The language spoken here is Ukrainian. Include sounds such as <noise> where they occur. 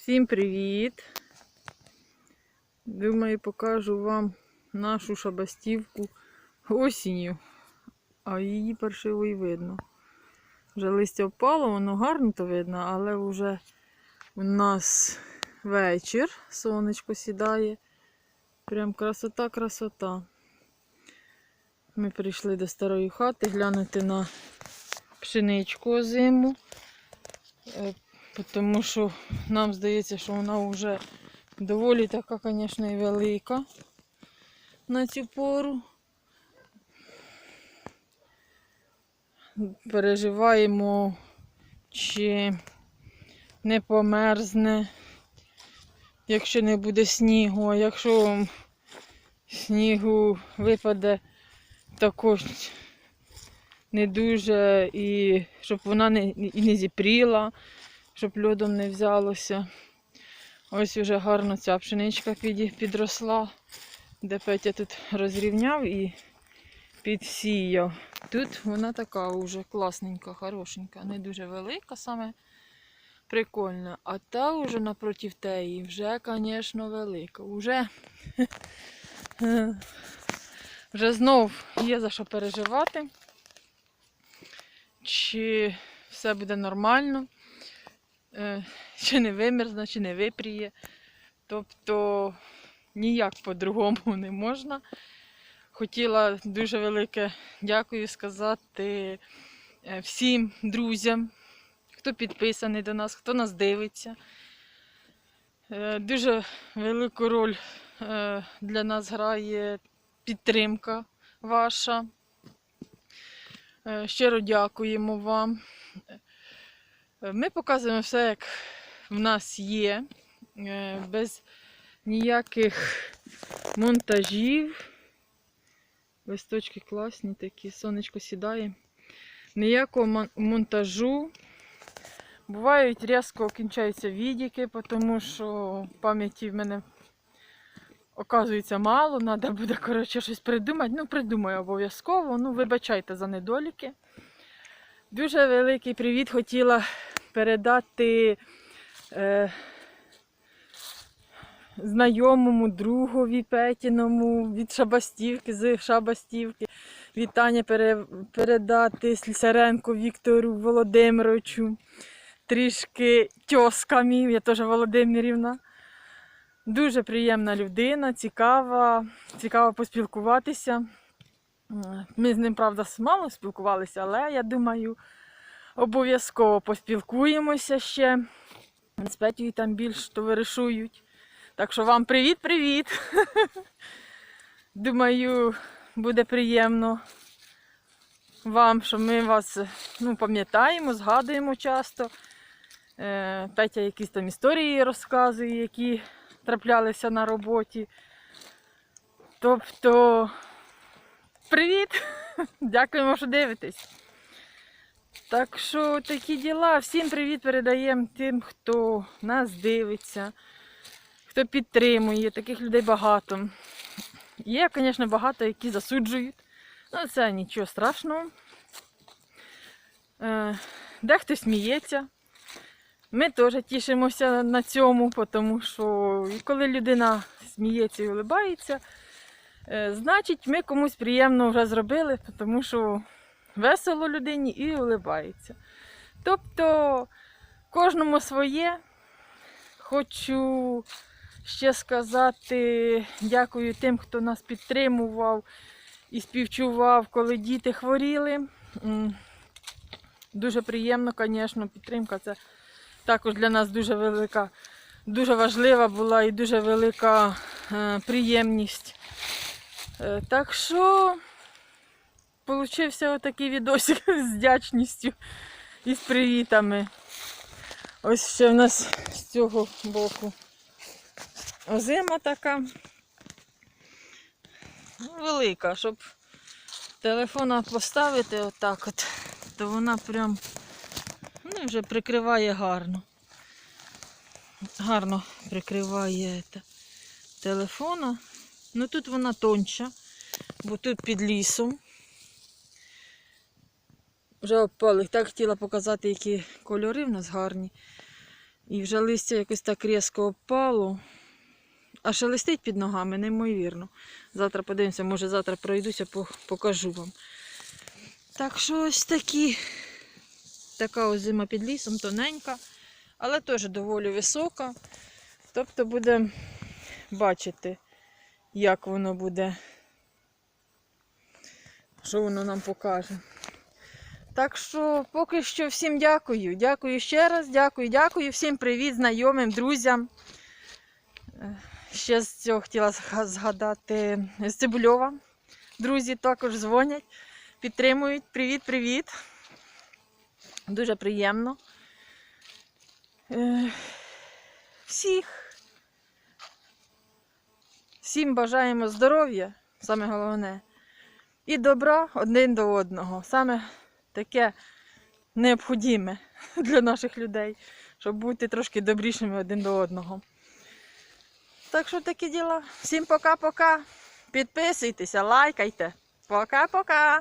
Всім привіт! Думаю, покажу вам нашу шабастівку осінню, а її паршиво і видно. Вже листя впало, воно гарно то видно, але вже у нас вечір, сонечко сідає. Прям красота, красота. Ми прийшли до старої хати глянути на пшеничку озиму. Тому що нам здається, що вона вже доволі така, звісно, і велика на цю пору. Переживаємо, чи не померзне, якщо не буде снігу, а якщо снігу випаде також не дуже, і щоб вона не, і не зіпріла щоб льодом не взялося. Ось уже гарно ця пшеничка підросла, де Петя тут розрівняв і підсіяв. Тут вона така вже класненька, хорошенька, не дуже велика, саме прикольна. А та вже напротив теї вже, звісно, велика. Уже, <laughs> вже знов є за що переживати, чи все буде нормально. Е, <laughs> чи не вимерзне, чи не випріє. Тобто ніяк по-другому <laughs> не можна. Хотіла дуже велике дякую сказати е, всім друзям, хто підписаний до нас, хто нас дивиться. Е, Дуже велику роль для нас грає підтримка ваша. Щиро дякуємо вам. Ми показуємо все, як в нас є, е, без ніяких монтажів. Листочки класні такі, сонечко сідає. Ніякого монтажу. Бувають різко кінчаються відіки, тому що пам'яті в мене оказується мало, треба буде коротше, щось придумати. Ну, придумаю обов'язково. Ну, вибачайте за недоліки. Дуже великий привіт хотіла передати е, знайомому другові Петіному від Шабастівки, з Шабастівки. Вітання пере, передати Слісаренку Віктору Володимировичу. Трішки тьоска я теж Володимирівна. Дуже приємна людина, цікава, цікаво поспілкуватися. Ми з ним, правда, мало спілкувалися, але я думаю, обов'язково поспілкуємося ще. З Петєю там більш товаришують. Так що вам привіт-привіт! Думаю, буде приємно вам, що ми вас ну, пам'ятаємо, згадуємо часто. Е, Петя якісь там історії розказує, які траплялися на роботі. Тобто, привіт! <laughs> Дякуємо, що дивитесь. Так що такі діла. Всім привіт передаємо тим, хто нас дивиться, хто підтримує, таких людей багато. Є, звісно, багато, які засуджують. Ну, це нічого страшного. Е, Дехто сміється. Ми теж тішимося на цьому, тому що коли людина сміється і улибається, е, значить ми комусь приємно вже зробили, тому що весело людині і улибається. Тобто кожному своє. Хочу ще сказати дякую тим, хто нас підтримував і співчував, коли діти хворіли. Дуже приємно, звісно, підтримка це також для нас дуже велика, дуже важлива була і дуже велика е, приємність. Е, так що Получився отакий відосик <laughs> з вдячністю і з привітами. Ось ще в нас з цього боку озима така велика, щоб телефона поставити отак от, то вона прям ну, вже прикриває гарно. Гарно прикриває телефона. Ну тут вона тонша, бо тут під лісом. Вже опалих. Так хотіла показати, які кольори в нас гарні. І вже листя якось так різко опало. А шелестить під ногами, неймовірно. Завтра подивимося, може завтра пройдуся, покажу вам. Так що ось такі. Така ось зима під лісом, тоненька, але теж доволі висока. Тобто буде бачити, як воно буде, що воно нам покаже. Так що поки що всім дякую. Дякую ще раз, дякую, дякую. Всім привіт, знайомим, друзям. Е, Ще з цього хотіла згадати з Цибульова. Друзі також дзвонять, підтримують. Привіт, привіт. Дуже приємно. Е, Всіх. Всім бажаємо здоров'я, саме головне. І добра один до одного. Саме таке необхідне <laughs> для наших людей, щоб бути трошки добрішими один до одного. Так що такі діла. Всім пока-пока. Підписуйтеся, лайкайте. Пока-пока.